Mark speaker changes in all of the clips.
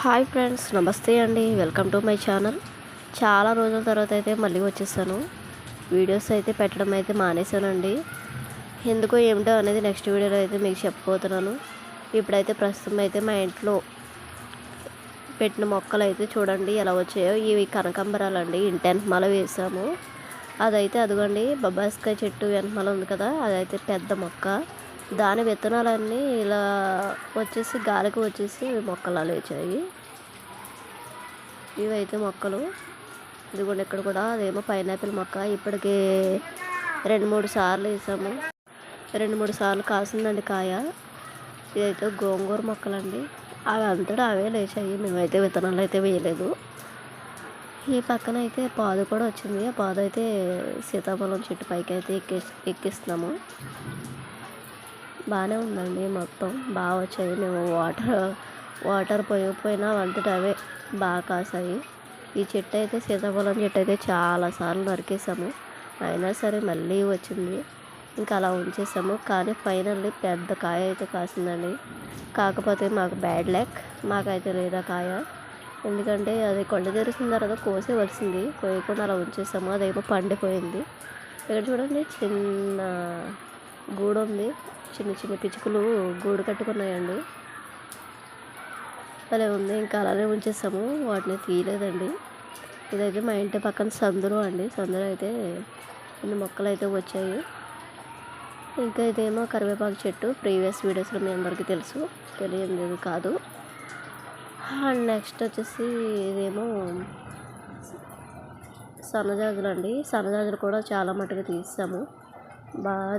Speaker 1: Hi friends నమస్తే అండి. Welcome to my channel. చాలా రోజుల తర్వాత అయితే మళ్ళీ వచ్చేసాను. వీడియోస్ అయితే పెట్టడం అయితే మానేశానండి. ఎందుకో ఏమిటో అనేది నెక్స్ట్ వీడియోలో అయితే మీకు చెప్పబోతున్నాను. ఇప్పుడైతే ప్రస్తుతం అయితే మా ఇంట్లో పెట్టిన మొక్కలు అయితే చూడండి ఎలా వచ్చాయో. ఇవి కనకంబరాలు అండి ఇంటి వెనకమాల వేసాము. అదైతే అదిగోండి బొబ్బాస్కాయ చెట్టు వెనకమాల ఉంది కదా అదైతే పెద్ద మొక్క. దాని విత్తనాలన్నీ ఇలా వచ్చేసి గాలికి వచ్చేసి మొక్కలు లేచాయి. ఇవైతే మొక్కలు. ఇదిగోండి ఇక్కడ కూడా అదేమో పైనాపిల్ మొక్క. ఇప్పటికి రెండు మూడు సార్లు వేసాము. రెండు మూడు సార్లు కాసిందండి కాయ. ఇదైతే గోంగూర మొక్కలండి. అవి అంతటా అవే లేచాయి. మేమైతే విత్తనాలు అయితే వేయలేదు. ఈ పక్కన అయితే పాదు కూడా వచ్చింది. ఆ పాదు అయితే సీతాఫలం చెట్టు పైకి అయితే ఎక్కి ఎక్కిస్తున్నాము. బాగానే ఉందండి మొత్తం. బాగా వచ్చాయి. మేము వాటర్ వాటర్ పోయకపోయినా అంతటా అవే బాగా కాసాయి. ఈ చెట్టు అయితే సీతాఫలం చెట్టు అయితే చాలాసార్లు నరికేసాము. అయినా సరే మళ్ళీ వచ్చింది. ఇంకా అలా ఉంచేసాము. కానీ ఫైనల్లీ పెద్ద కాయ అయితే కాసిందండి. కాకపోతే మాకు బ్యాడ్ లక్. మాకైతే లేదా కాయ. ఎందుకంటే అది కొండ తెరిసిన తర్వాత కోసేవలసింది. కోయకుండా అలా ఉంచేసాము. అదేమో పండిపోయింది. ఇక్కడ చూడండి చిన్న గూడు ఉంది చిన్న చిన్న పిచ్చుకలు గూడు కట్టుకున్నాయండి. అలా ఉంది. ఇంకా అలానే ఉంచేసాము. వాటిని తీయలేదండి. ఇదైతే మా ఇంటి పక్కన సందులో అండి. సందులో అయితే కొన్ని మొక్కలు అయితే వచ్చాయి. ఇంకా ఇదేమో కరివేపాకు చెట్టు. ప్రీవియస్ వీడియోస్లో మీ అందరికీ తెలుసు. తెలియదు కాదు. అండ్ నెక్స్ట్ వచ్చేసి ఇదేమో సన్నజాజులు అండి. సన్నజాజులు కూడా చాలా మటుకు తీసాము. బాగా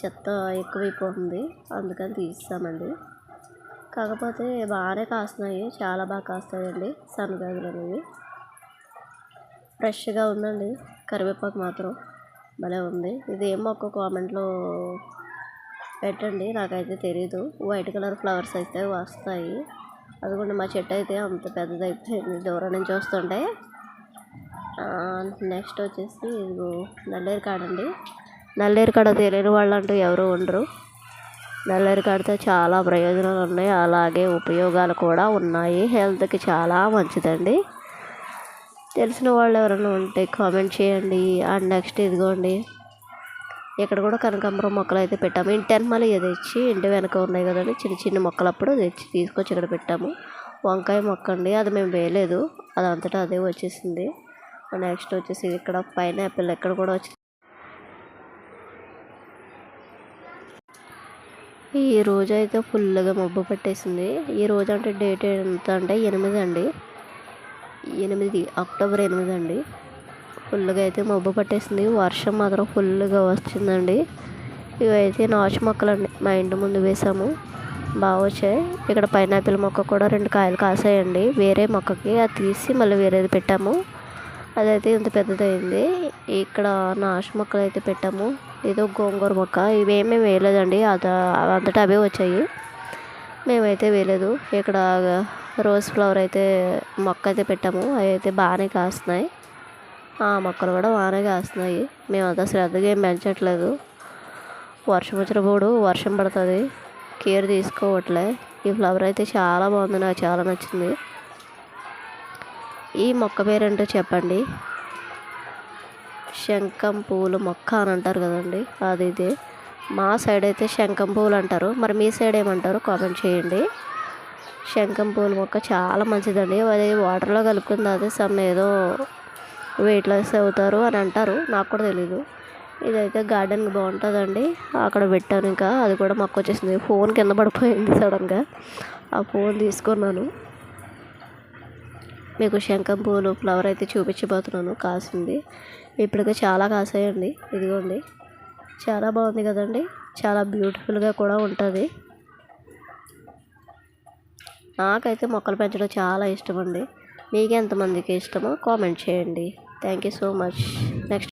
Speaker 1: చెత్త ఎక్కువైపోతుంది. అందుకని తీస్తామండి కాకపోతే బాగానే కాస్తున్నాయి. చాలా బాగా కాస్తాయండి సన్నజాజులు అనేవి. ఫ్రెష్గా ఉందండి. కరివేపాకు మాత్రం భలే ఉంది. ఇది ఏం మొక్క కామెంట్లో పెట్టండి. నాకైతే తెలీదు. వైట్ కలర్ ఫ్లవర్స్ అయితే వస్తాయి. అదిగోండి మా చెట్టు అయితే అంత పెద్దదైపోయింది. దూరం నుంచి వస్తుంటే నెక్స్ట్ వచ్చేసి ఇదిగో నల్లేరు కాడండి. నల్లేరు కాడ తెలియని వాళ్ళు అంటూ ఎవరు ఉండరు. నల్లేరు కాడితో చాలా ప్రయోజనాలు ఉన్నాయి. అలాగే ఉపయోగాలు కూడా ఉన్నాయి. హెల్త్కి చాలా మంచిదండి. తెలిసిన వాళ్ళు ఎవరైనా ఉంటే కామెంట్ చేయండి. అండ్ నెక్స్ట్ ఇదిగోండి. ఇక్కడ కూడా కనకాంబరం మొక్కలు అయితే పెట్టాము. ఇంటి వెనకాల తెచ్చి ఇంటి వెనక ఉన్నాయి కదండి. చిన్న చిన్న మొక్కలు అప్పుడు తెచ్చి తీసుకొచ్చి ఇక్కడ పెట్టాము. వంకాయ మొక్క అండి. అది మేము వేయలేదు. అది అంతటా అదే వచ్చేసింది. నెక్స్ట్ వచ్చేసి ఇక్కడ పైనాపిల్ ఎక్కడ కూడా వచ్చి ఈ రోజు అయితే ఫుల్గా మబ్బు పట్టేసింది. ఈ రోజు అంటే డేట్ ఎంత అంటే ఎనిమిది అండి. ఎనిమిది అక్టోబర్ ఎనిమిది అండి. ఫుల్గా అయితే మబ్బు పట్టేసింది. వర్షం మాత్రం ఫుల్గా వస్తుందండి. ఇవైతే నాచు మొక్కలు అండి మా ఇంటి ముందు వేసాము. బాగా వచ్చాయి. ఇక్కడ పైనాపిల్ మొక్క కూడా రెండు కాయలు కాసాయండి. వేరే మొక్కకి అది తీసి మళ్ళీ వేరేది పెట్టాము. అదైతే ఇంత పెద్దదైంది. ఇక్కడ నాచు మొక్కలు అయితే పెట్టాము. ఏదో గోంగూర మొక్క ఇవేమీ వేయలేదండి. అద అంతటా అవే వచ్చాయి. మేమైతే వేయలేదు. ఇక్కడ రోజ్ ఫ్లవర్ అయితే మొక్క అయితే పెట్టాము. అవి అయితే బాగానే కాస్తున్నాయి. ఆ మొక్కలు కూడా బాగానే కాస్తున్నాయి. మేమంతా శ్రద్ధగా ఏం పెంచట్లేదు. వర్షం వచ్చినప్పుడు వర్షం పడుతుంది. కేర్ తీసుకోవట్లే. ఈ ఫ్లవర్ అయితే చాలా బాగుంది. నాకు చాలా నచ్చింది. ఈ మొక్క పేరేంటో చెప్పండి. శంఖం పూలు మొక్క అని అంటారు కదండి. అది ఇది మా సైడ్ అయితే శంఖం పూలు అంటారు. మరి మీ సైడ్ ఏమంటారు? కామెంట్ చేయండి. శంఖం పూల మొక్క చాలా మంచిదండి. అది వాటర్లో కలుపుకుంది అదే సమ్ ఏదో వెయిట్ లాస్ అవుతారు అని అంటారు. నాకు కూడా తెలీదు. ఇదైతే గార్డెన్ బాగుంటుందండి. అక్కడ పెట్టాను ఇంకా. అది కూడా మొక్క వచ్చేసింది. ఫోన్ కింద పడిపోయింది సడన్గా ఆ ఫోన్ తీసుకున్నాను. మీకు శంఖం పూలు ఫ్లవర్ అయితే చూపించబోతున్నాను. కాసింది. ఇప్పటికే చాలా కాసాయండి. ఇదిగోండి. చాలా బాగుంది కదండి. చాలా బ్యూటిఫుల్గా కూడా ఉంటుంది. నాకైతే మొక్కలు పెంచడం చాలా ఇష్టం అండి మీకు ఎంతమందికి ఇష్టమో కామెంట్ చేయండి. Thank you so much next